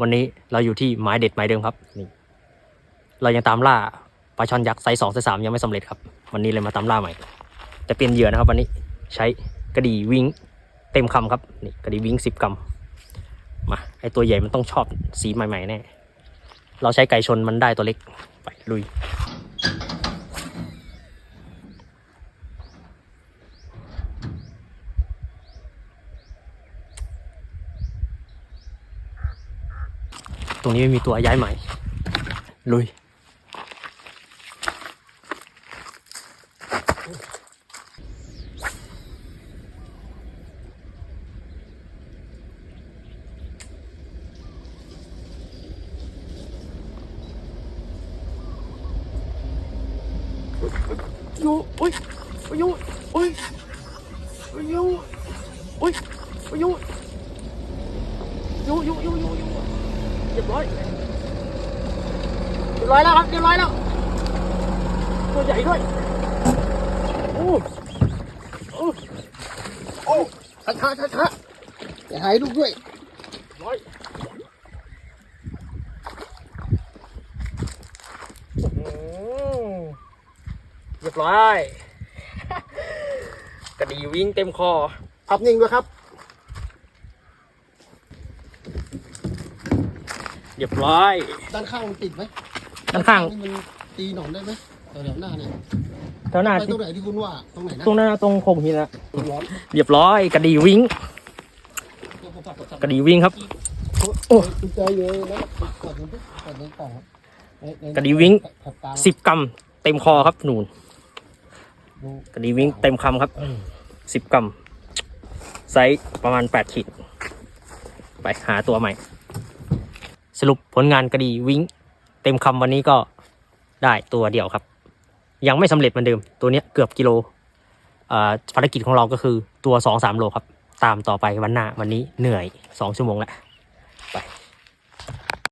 วันนี้เราอยู่ที่หมายเด็ดหมายเดิมครับนี่เรายังตามล่าปลาช่อนยักษ์ไซส์สองไซส์สามยังไม่สำเร็จครับ วันนี้เลยมาตามล่าใหม่ แต่เปลี่ยนเหยื่อนะครับ วันนี้ใช้กระดี่วิงเต็มคำครับนี่กระดี่วิงสิบกรัมมาไอตัวใหญ่มันต้องชอบสีใหม่ๆแน่เราใช้ไก่ชนมันได้ตัวเล็กไปลุย ตรงนี้ไม่มีตัวย้ายใหม่ ลุยอยู่อุ้ยอยู่อุ้ยอยู่อุ้ยอยู่อยู่อยู่อยู่อยู่อยู่ เรียบร้อยเรียบร้อยแล้วครับเรียบร้อยแล้ว ตัวใหญ่ด้วย โอ้โอ้โอ้ช้าช้าช้าช้าอย่าหายลูกด้วยร้อยอื้อหือเรียบร้อย กระดีวิ่งเต็มคอ พับนิ่งด้วยครับ เรียบร้อย ด้านข้างมันติดไหมด้านข้าง นี่มันตีหนอนได้ไหมแถวๆหน้าเนี่ยแถวหน้าไปตรงไหนที่คุณว่าตรงไหนนะตรงหน้าตรงโคงหินนะร้อนเรียบร้อยกระดีวิ่งกระดีวิ่งครับ โอ้คุณใจเยอะแล้วกดมันปุ๊บกดมันต่อครับในในกระดิ่งวิ่งขับตามสิบกรัมเต็มคอครับหนูนดูกระดีวิ่งเต็มคำครับสิบกรัมไซส์ประมาณแปดขีดไปหาตัวใหม่ สรุปผลงานกระดีวิ้งเต็มคำวันนี้ก็ได้ตัวเดียวครับ ยังไม่สำเร็จเหมือนเดิม ตัวนี้เกือบกิโลอ่าภารกิจของเราก็คือตัวสองสามโลครับ ตามต่อไปวันหน้าวันนี้เหนื่อยสองชั่วโมงแล้ว